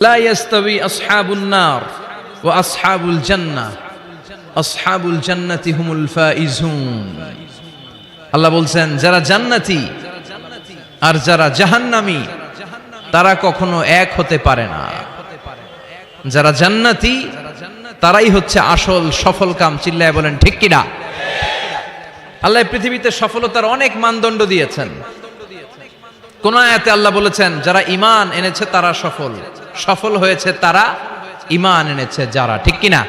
لا يستوي أصحاب النار وأصحاب الجنة أصحاب الجنة هم الفائزون আল্লাহ বলছেন যারা জান্নাতি আর যারা জাহান্নামী তারা কখনো এক হতে পারে না যারা জান্নাতি তারাই হচ্ছে আসল সফল কাম চিল্লায় বলেন ঠিক কিনা আল্লাহ পৃথিবীতে সফলতার অনেক মানদণ্ড দিয়েছেন কোন আয়াতে আল্লাহ বলেছেন যারা ইমান এনেছে তারা সফল সফল হয়েছে তারা ইমান এনেছে যারা, ঠিক কিনা?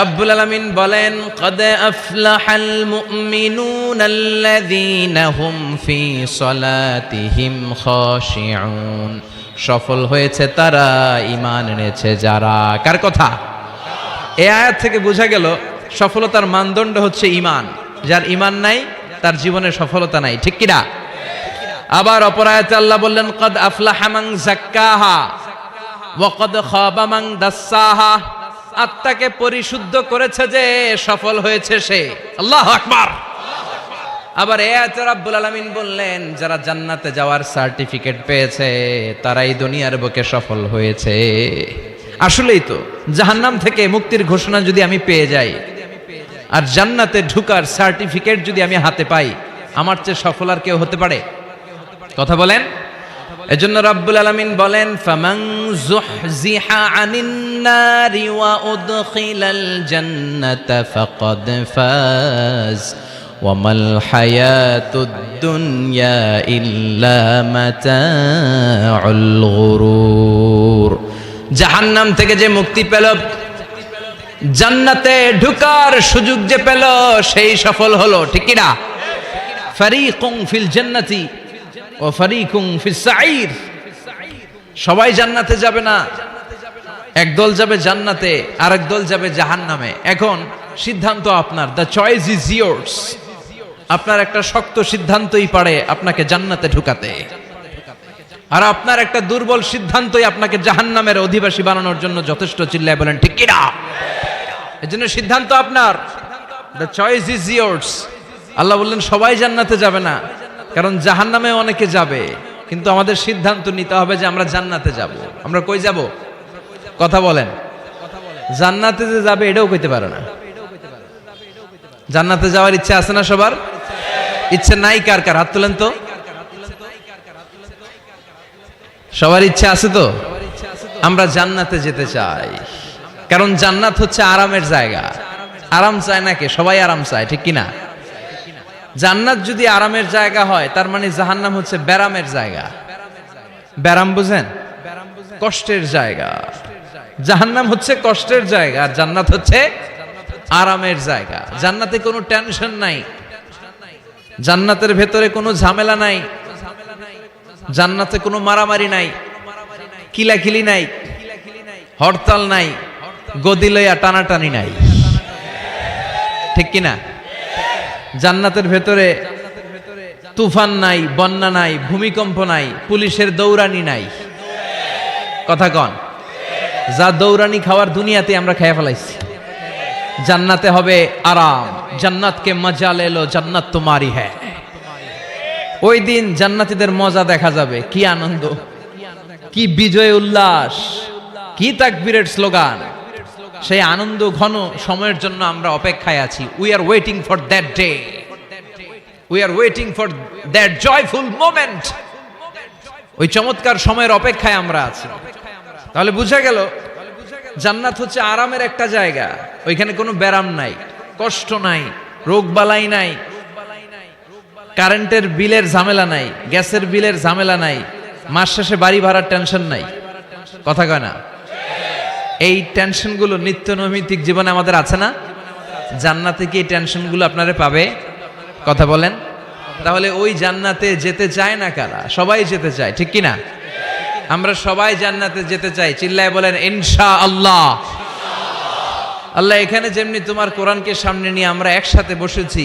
রব্বুল আলামিন বলেন, কদ আফলাহাল মুমিনুন আল্লাযীনা হুম ফি সলাতিহিম খাশিউন। সফল হয়েছে তারা ইমান এনেছে যারা। কার কথা? এই আয়াত থেকে বোঝা গেল, সফলতার মানদণ্ড হচ্ছে ইমান যার ইমান নাই, তার জীবনে সফলতা নাই, ঠিক কিনা? আবার অপরায়তে আল্লাহ বললেন, কদ আফলাহা মান জাক্কাহা ওয়া কদ খাবা মান দাসসাহা আত্মাকে পরিশুদ্ধ করেছে যে সফল হয়েছে সে। আল্লাহু আকবার। আবার এ আয়াতে রাব্বুল আলামিন বললেন, যারা জান্নাতে যাওয়ার সার্টিফিকেট পেয়েছে, তারাই দুনিয়ার বুকে সফল হয়েছে। আসলেই তো, জাহান্নাম থেকে মুক্তির ঘোষণা যদি আমি পেয়ে যাই, আর জান্নাতে ঢুকার সার্টিফিকেট যদি আমি হাতে পাই, আমার চেয়ে সফল আর কেউ হতে পারে? কথা বলেন। এজন্য রাব্বুল আলামিন বলেন, ফামান যুহজিহা আনিন নারি ওয়া উদখিলাল জান্নাতা ফাকাদ ফাজ ওয়ামাল হায়াতুদ দুনিয়া ইল্লা মাতাউল গুরুর। জাহান্নাম থেকে যে মুক্তি পেল, জান্নাতে ঢুকার সুযোগ যে পেল, সেই সফল হলো, ঠিক কিনা ফারিকুম ফিল জান্নাতি। ও সবাই জান্নাতে যাবে না। একদল যাবে জান্নাতে, আরেক দল যাবে জাহান্নামে। এখন সিদ্ধান্ত আপনার। দ্য চয়েস ইজ ইয়োর্স আপনার একটা শক্ত সিদ্ধান্তই পারে আপনাকে জান্নাতে ঢুকাতে। আর আপনার একটা দুর্বল সিদ্ধান্তই আপনাকে জাহান্নামের অধিবাসী বানানোর জন্য যথেষ্ট চিল্লায় বলেন, ঠিক কিনা? জন্য সিদ্ধান্ত আপনার। The choice is yours Allah বললেন, সবাই জান্নাতে যাবে না। কারণ জাহান্নামে অনেকে যাবে, কিন্তু আমাদের সিদ্ধান্ত নিতে হবে যে আমরা জান্নাতে যাব। আমরা কই যাব? কথা বলেন। জান্নাতে যে যাবে এটাও কইতে পারে না। জান্নাতে যাওয়ার ইচ্ছা আছে না সবার? ইচ্ছে নাই কার কার? হাত তুলেন তো। সবার ইচ্ছা আছে তো? আমরা জান্নাতে যেতে চাই। কারণ জান্নাত হচ্ছে আরামের জায়গা। আরাম চায় না কে? সবাই আরাম চায়, ঠিক কিনা? জান্নাত যদি আরামের জায়গা হয়, তার মানে জাহান্নাম হচ্ছে ব্যারামের জায়গা। ব্যারাম বুঝেন? কষ্টের জায়গা। জাহান্নাম হচ্ছে কষ্টের জায়গা আর জান্নাত হচ্ছে আরামের জায়গা। জান্নাতে কোনো টেনশন নাই। জান্নাতের ভেতরে কোনো ঝামেলা নাই। জান্নাতে কোনো মারামারি নাই। কিলাকিলি নাই। হরতাল নাই। গদি লইয়া টানাটানি নাই। ঠিক কিনা? জান্নাতের ভেতরে তুফান নাই, বন্যা নাই, ভূমিকম্প নাই, পুলিশের দৌড়ানি নাই। কথা কন, যা দৌড়ানি খাওয়ার দুনিয়াতে আমরা খেয়ে ফেলাইছি। জান্নাতে হবে আরাম, জান্নাতকে মজা লেলো, জান্নাত তোমারই হ্যাঁ। ওই দিন জান্নাতীদের মজা দেখা যাবে, কি আনন্দ, কি বিজয় উল্লাস, কি তাকবীরের স্লোগান। সেই আনন্দ ঘন সময়ের জন্য আমরা অপেক্ষায় আছি। We are waiting for that day we are waiting for that joyful moment ওই চমৎকার সময়ের অপেক্ষায় আমরা আছি। তাহলে বুঝা গেল, জান্নাত হচ্ছে আরামের একটা জায়গা। ওইখানে কোনো ব্যারাম নাই, কষ্ট নাই, রোগ বালাই নাই, কারেন্টের বিলের ঝামেলা নাই, গ্যাসের বিলের ঝামেলা নাই, মাস শেষে বাড়ি ভাড়ার টেনশন নাই। কথা কয় না? এই টেনশনগুলো নিত্য নৈমিত্তিক জীবনে আমাদের আছে না? জান্নাতে কি এই টেনশনগুলো আপনারা পাবে? কথা বলেন। তাহলে ওই জান্নাতে যেতে চায় না কারা? সবাই যেতে চায়, ঠিক কি না আমরা সবাই জান্নাতে যেতে চাই। চিল্লায় বলেন ইনশা আল্লাহ আল্লাহ, এখানে যেমনি তোমার কোরআনকে সামনে নিয়ে আমরা একসাথে বসেছি,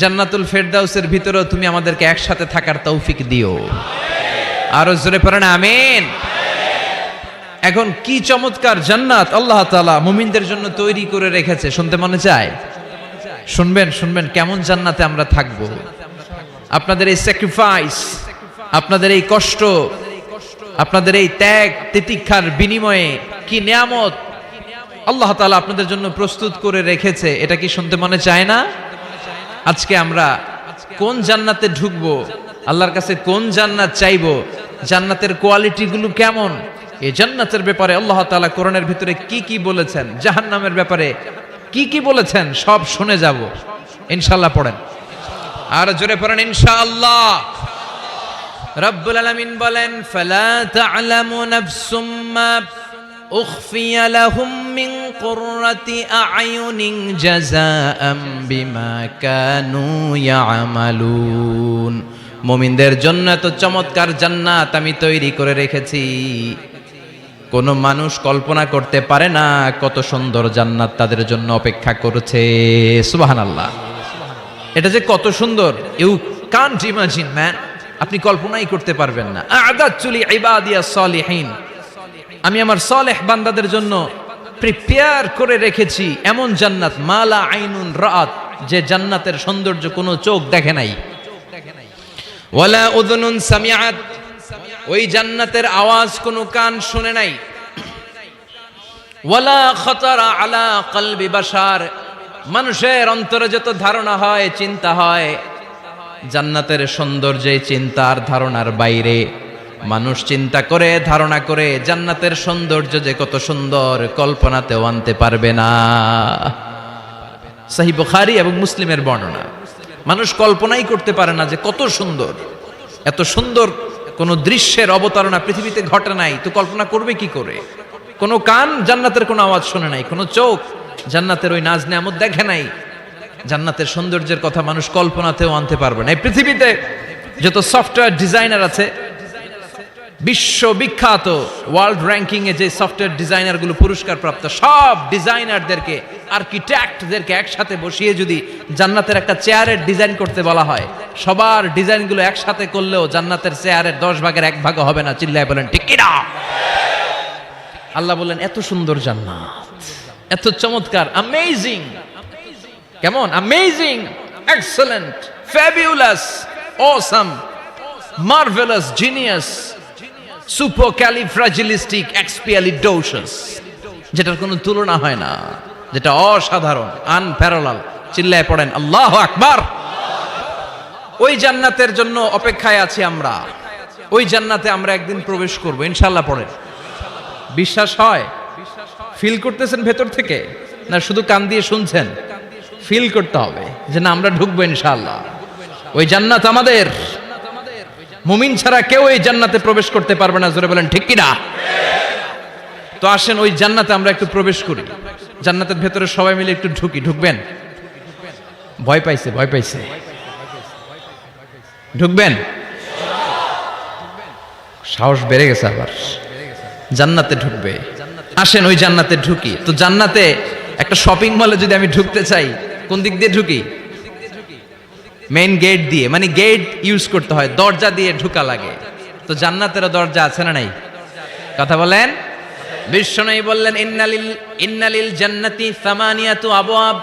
জান্নাতুল ফেরদাউসের ভিতরেও তুমি আমাদেরকে একসাথে থাকার তৌফিক দিও। আরও জোরে পড়েন, আমিন। এখন কি চমৎকার জান্নাত আল্লাহ তাআলা মুমিনদের জন্য তৈরি করে রেখেছে, শুনতে মনে চায়? শুনবেন শুনবেন কেমন জান্নাতে আমরা থাকব। আপনাদের এই স্যাক্রিফাইস আপনাদের এই কষ্ট, আপনাদের এই ত্যাগ তিতিক্ষার বিনিময়ে কি নিয়ামত আল্লাহ তাআলা আপনাদের জন্য প্রস্তুত করে রেখেছে, এটা কি শুনতে মনে চায় না? আজকে আমরা কোন জান্নাতে ঢুকবো, আল্লাহর কাছে কোন জান্নাত চাইব, জান্নাতের কোয়ালিটিগুলো কেমন? এই জান্নাতের ব্যাপারে আল্লাহ তাআলা কোরআনের ভিতরে কি কি বলেছেন? জাহান্নামের ব্যাপারে কি কি বলেছেন? সব শুনে যাব। ইনশাল্লাহ পড়েন। আর জোরে পড়েন, ইনশাআল্লাহ। রব্বুল আলামিন বলেন, ফালা জন্য এত চমৎকার জান্নাত আমি তৈরি করে রেখেছি। কোনো মানুষ কল্পনা করতে পারে না কত সুন্দর জান্নাত তাদের জন্য অপেক্ষা করেছে। সুবহানাল্লাহ। এটা যে কত সুন্দর। ইউ কান্ট ইমাজিন ম্যান আপনি কল্পনাই করতে পারবেন না। আদাতুলি ইবাদিয়া সলিহিন। আমি আমার সলেহ বান্দাদের জন্য প্রিপেয়ার করে রেখেছি এমন জান্নাত। মালা আইনুন রাত যে জান্নাতের সৌন্দর্য কোনো চোখ দেখে নাই। ওয়ালা উদনুন সামিআত ওই জান্নাতের আওয়াজ কোনো কান শুনে নাই। ওয়ালা খতরা আলা কলবি বাশার। মানুষের অন্তরে যত ধারণা হয়, চিন্তা হয়, জান্নাতের সৌন্দর্যে চিন্তার ধারণার বাইরে। মানুষ চিন্তা করে, ধারণা করে, জান্নাতের সৌন্দর্য যে কত সুন্দর, কল্পনাতেও আনতে পারবে না। সাহি বুখারি এবং মুসলিমের বর্ণনা। মানুষ কল্পনাই করতে পারে না যে কত সুন্দর, এত সুন্দর কোন দৃশ্যের অবতারণা পৃথিবীতে ঘটে নাই, তো কল্পনা করবে কি করে? কোনো কান জান্নাতের কোনো আওয়াজ শোনে নাই, কোনো চোখ জান্নাতের ওই নাজ নেয়ামত দেখে নাই। জান্নাতের সৌন্দর্যের কথা মানুষ কল্পনাতেও আনতে পারবে না। এই পৃথিবীতে যত সফটওয়্যার ডিজাইনার আছে, বিশ্ববিখ্যাত ওয়ার্ল্ড র্যাঙ্কিং এ যে সফটওয়্যার ডিজাইনারগুলো পুরস্কার প্রাপ্ত সব ডিজাইনারদেরকে, আর্কিটেক্টদেরকে একসাথে বসিয়ে যদি জান্নাতের একটা চেয়ারের ডিজাইন করতে বলা হয় সবার ডিজাইনগুলো একসাথে করলেও জান্নাতের চেয়ারের দশ ভাগের এক ভাগও হবে না, চিল্লায় বলেন, ঠিক কিনা? আল্লাহ বললেন, এত সুন্দর জান্নাত, এত চমৎকার অ্যামেজিং কেমন? Amazing excellent fabulous awesome marvellous genius supercalifragilisticexpialidocious যেটার কোনো তুলনা হয় না, যেটা অসাধারণ আনপ্যারালাল চিল্লায় পড়েন, আল্লাহ আকবার। ওই জান্নাতের জন্য অপেক্ষায় আছি আমরা। ওই জান্নাতে আমরা একদিন প্রবেশ করব ইনশাল্লাহ পড়েন বিশ্বাস হয়? ফিল করতেছেন ভেতর থেকে? না শুধু কান দিয়ে শুনছেন? ফিল করতে হবে যে না, আমরা ঢুকবো ইনশাল্লাহ ওই জান্নাত আমাদের। মুমিন ছাড়া কেউ এই জান্নাতে প্রবেশ করতে পারবে না, জোরে বলেন ঠিক কিনা তো আসেন, ওই জান্নাতে আমরা একটু প্রবেশ করি। জান্নাতের ভেতরে সবাই মিলে একটু ঢুকি, ঢুকবেন? ভয় পাইছে ভয় পাইছে। ঢুকবেন? সাহস বেড়ে গেছে আবার। জান্নাতে ঢুকবে। আসেন ওই জান্নাতে ঢুকি। তো জান্নাতে একটা শপিং মলে যদি আমি ঢুকতে চাই, কোন দিক দিয়ে ঢুকি? মেইন গেট দিয়ে মানে গেট ইউজ করতে হয়, দরজা দিয়ে ঢুকা লাগে। তো জান্নাতেরও দরজা আছে না নাই? কথা বলেন? বিশ্বনয়ী বললেন, ইন্নালিল ইন্নালিল জান্নাতি সামানিয়াতু আবওয়াব।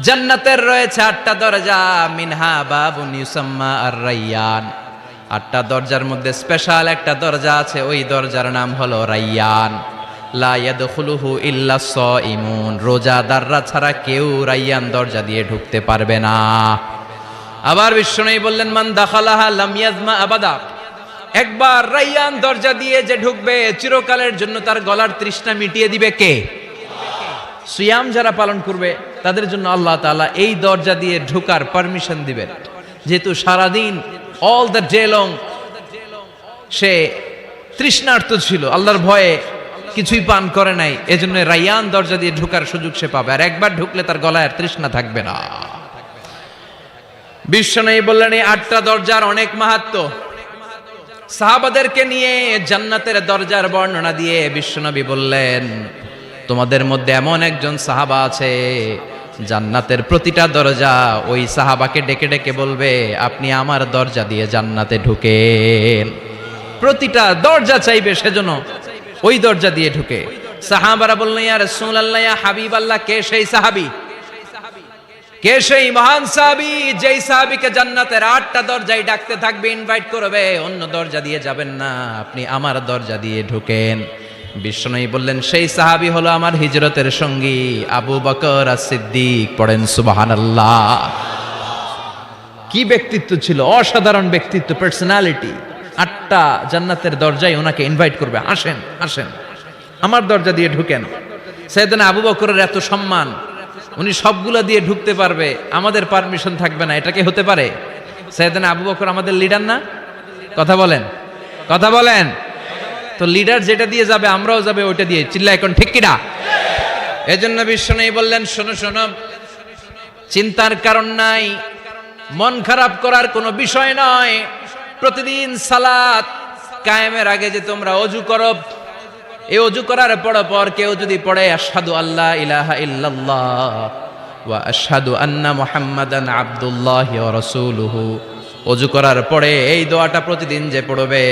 জান্নাতের রয়েছে আটটা দরজা, মিনহা বাবুন ইউসাম্মা আর রাইয়ান আটটা দরজার মধ্যে স্পেশাল একটা দরজা আছে, ওই দরজার নাম হলো রাইয়ান। লা ইয়াদখুলুহু ইল্লা সাইমুন। রোজাদাররা ছাড়া কেউ রাইয়ান দরজা দিয়ে ঢুকতে পারবে না। আবার বিষ্ণু বললেন, মান দাখালাহা লাম ইয়াজমা আবাদা। একবার রাইয়ান দরজা দিয়ে যে ঢুকবে, চিরকালের জন্য তার গলার তৃষ্ণা মিটিয়ে দিবে কে? সুয়াম যারা পালন করবে তাদের জন্য আল্লাহ তাআলা এই দরজা দিয়ে ঢোকার পারমিশন দিবেন। যেহেতু সারাদিন অল দ্য ডে লং সে তৃষ্ণার্ত ছিল, আল্লাহর ভয়ে কিছুই পান করে নাই, এজন্য রাইয়ান দরজা দিয়ে ঢোকার সুযোগ সে পাবে, আর একবার ঢুকলে তার গলায় আর তৃষ্ণা থাকবে না। বিশ্বনয়ী বললেন, এই আটটা দরজার অনেক মাহাত্ম। সাহাবাদেরকে নিয়ে জান্নাতের দরজার বর্ণনা দিয়ে বিশ্বনবী বললেন তোমাদের মধ্যে এমন একজন সাহাবা আছে, জান্নাতের প্রতিটা দরজা ওই সাহাবাকে ডেকে ডেকে বলবে, আপনি আমার দরজা দিয়ে জান্নাতে ঢুকেন। প্রতিটা দরজা চাইবে সেজন্য ওই দরজা দিয়ে ঢুকে। সাহাবারা বললেন ইয়া রাসূলুল্লাহ, ইয়া হাবিব আল্লাহ কে সেই সাহাবী? কে সেই মহান সাহাবি যেই সাহাবিকে জান্নাতের আটটা দরজায় ডাকতে থাকবে ইনভাইট করবে? অন্য দরজা দিয়ে যাবেন না, আপনি আমার দরজা দিয়ে ঢুকেন। বিষ্ণু বললেন, সেই সাহাবি হলো আমার হিজরতের সঙ্গী আবু বকর আর সিদ্দিক পড়েন, সুবহানাল্লাহ। কি ব্যক্তিত্ব ছিল? অসাধারণ ব্যক্তিত্ব পার্সোনালিটি আটটা জান্নাতের দরজায় ওনাকে ইনভাইট করবে। আসেন আসেন। আমার দরজা দিয়ে ঢুকেন। সেদিন আবু বকরের এত সম্মান। উনি সবগুলা দিয়ে ঢুকতে পারবে। আমাদের পারমিশন থাকবে না। এটাকে হতে পারে? সেদিন আবু বকর আমাদের লিডার না? কথা বলেন কথা বলেন। তো লিডার যেটা দিয়ে যাবে, আমরাও যাবে, ওইটা দিয়ে। চিল্লা এখন ঠিক কিনা? এজন্য বিশ্ব নেই বললেন, শোনো শোনো, চিন্তার কারণ নাই, মন খারাপ করার কোনো বিষয় নয়। প্রতিদিন সালাত কায়েমের আগে যে তোমরা অজু করো, এই অজু করার পর পর কেউ যদি পড়ে আসাদু আল্লাহ ইলাহা ইল্লাল্লাহ ওয়া আশহাদু আন্না মুহাম্মাদান আব্দুল্লাহ ওয়া রাসূলুহু। অজু করার পরে এই দোয়াটা প্রতিদিন যে পড়বে,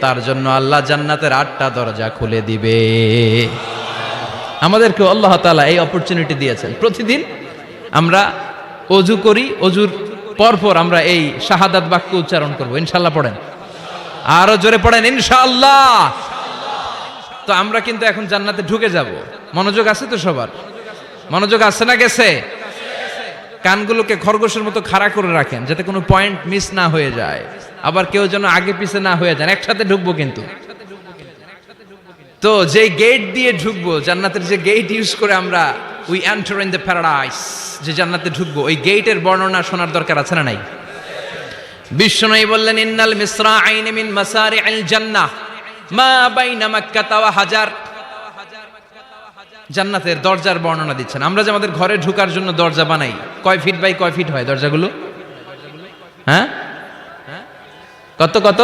তার জন্য আল্লাহ জান্নাতের আটটা দরজা খুলে দিবে। আমাদেরকে আল্লাহ তালা এই অপরচুনিটি দিয়েছেন। প্রতিদিন আমরা অজু করি, অজুর পরপর আমরা এই শাহাদাত বাক্য উচ্চারণ করব। ইনশাল্লাহ পড়েন। আরও জোরে পড়েন ইনশাল্লাহ তো আমরা কিন্তু এখন জান্নাতে ঢুকে যাব। মনোযোগ আছে তো সবার? মনোযোগ আছে না গেছে? কানগুলোকে খরগোশের মতো খাড়া করে রাখেন, যাতে কোনো পয়েন্ট মিস না হয়ে যায়। আবার কেউ যেন আগে পিছে না হয়ে যান, একসাথে ঢুকবো কিন্তু। তো যে গেট দিয়ে ঢুকবো, জান্নাতের যে গেট ইউজ করে আমরা we enter in the paradise যে জান্নাতে ঢুকবো, ওই গেটের বর্ণনা শোনার দরকার আছে না নাই? বিশ্বনয়ী বললেন, ইন্নাল মিসরা আইন মিন মাসারি আল জান্নাহ, মা বাইনা মাক্কাতা ওয়া হাজার। জান্নাতের দরজার বর্ণনা দিচ্ছেন। আমরা যে আমাদের ঘরে ঢোকার জন্য দরজা বানাই, কয় ফিট বাই কয় ফিট হয় দরজাগুলো? হ্যাঁ? কত কত?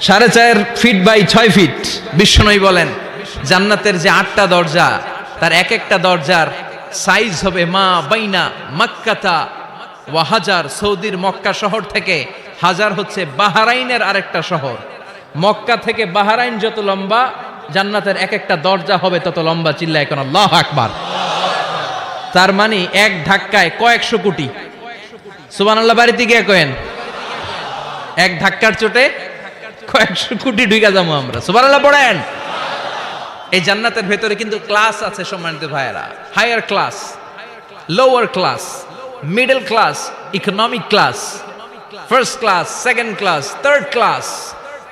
সাড়ে চার ফিট বাই ছয় ফিট বিশ্বনয়ী বলেন, জান্নাতের যে আটটা দরজা, তার এক একটা দরজার সাইজ হবে মা বাইনা মাক্কাতা ওয়া হাজার। সৌদির মক্কা শহর থেকে হাজার হচ্ছে বাহারাইনের আরেকটা শহর। মক্কা থেকে বাহারাইন যত লম্বা জান্নাতের এক একটা দরজা হবে তত লম্বা চিল্লা এখন আল্লাহ আকবার। তার মানে এক ধাক্কায় কয়েকশো কোটি। সুবান আল্লাহ বাড়িতে গিয়ে কয়েন। এক ধাক্কার চোটে কয়েকশো কোটি ঢুকা যাব আমরা। সুবহানাল্লাহ, পড়েন। এই জান্নাতের ভেতরে কিন্তু ক্লাস আছে সম্মানিত ভাইয়েরা। Higher class, lower class, middle class, economic class, first class, second class, third class,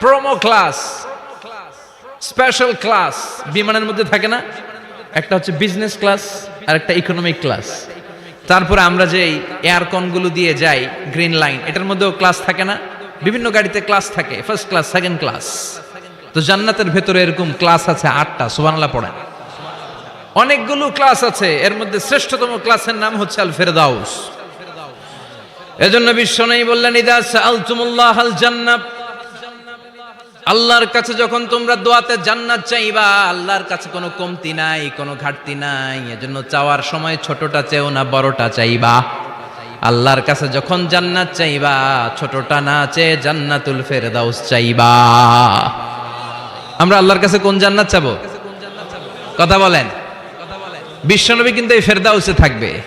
promo class special class বিমানের মধ্যে থাকে না? একটা হচ্ছে বিজনেস ক্লাস আর একটা ইকোনমিক ক্লাস তারপরে আমরা যে এয়ারকনগুলো দিয়ে যাই গ্রিন লাইন এটার মধ্যেও ক্লাস থাকে না? বিভিন্ন গাড়িতে ক্লাস থাকে ফার্স্ট ক্লাস সেকেন্ড ক্লাস তো জান্নাতের ভেতরে এরকম ক্লাস আছে আটটা সুবানলা পড়েন। অনেকগুলো ক্লাস আছে, এর মধ্যে শ্রেষ্ঠতম ক্লাসের নাম হচ্ছে আল ফেরদাউস এজন্য বিশ্ব নেই বললেন, ইদা সাআলতুমুল্লাহ আল জান্নাত। আল্লাহর কাছে যখন তোমরা দোয়াতে জান্নাত চাইবা, আল্লাহর কাছে কোনো কমতি নাই, কোনো ঘাটতি নাই। এজন্য চাওয়ার সময় ছোটটা চেও না, বড়টা চাইবা। আল্লাহর কাছে যখন জান্নাত চাইবা, ছোটটা না চেয়ে জান্নাতুল ফেরদাউস চাইবা। আমরা আল্লাহর কাছে কোন জান্নাত চাবো? কথা বলেন। বিশ্বনবী কিন্তু এই ফেরদাউসে থাকবে।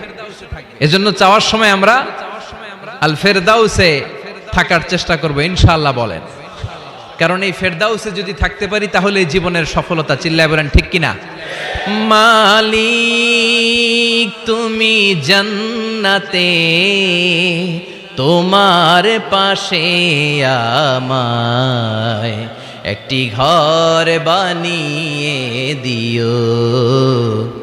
এজন্য চাওয়ার সময় আমরা আল ফেরদাউসে থাকার চেষ্টা করব, ইনশাআল্লাহ বলেন। কারণ এই ফেরদাউসে যদি থাকতে পারি, তাহলে জীবনের সফলতা চিল্লায় বলেন, ঠিক কিনা? মালিক, তুমি জান্নাতে, তোমার পাশে আমায় একটি ঘর বানিয়ে দিও।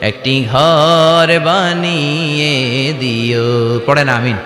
একটি ঘর বানিয়ে দিও। পড়েন আমিন।